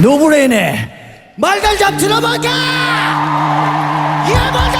노브레인의 말달잡 들어볼까? 예, 말달!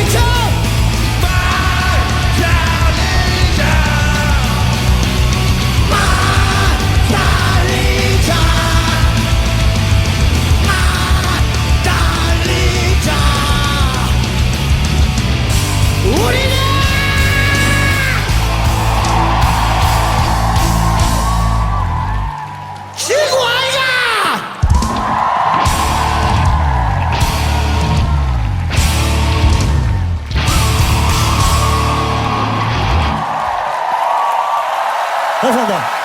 Guitar 好，方总。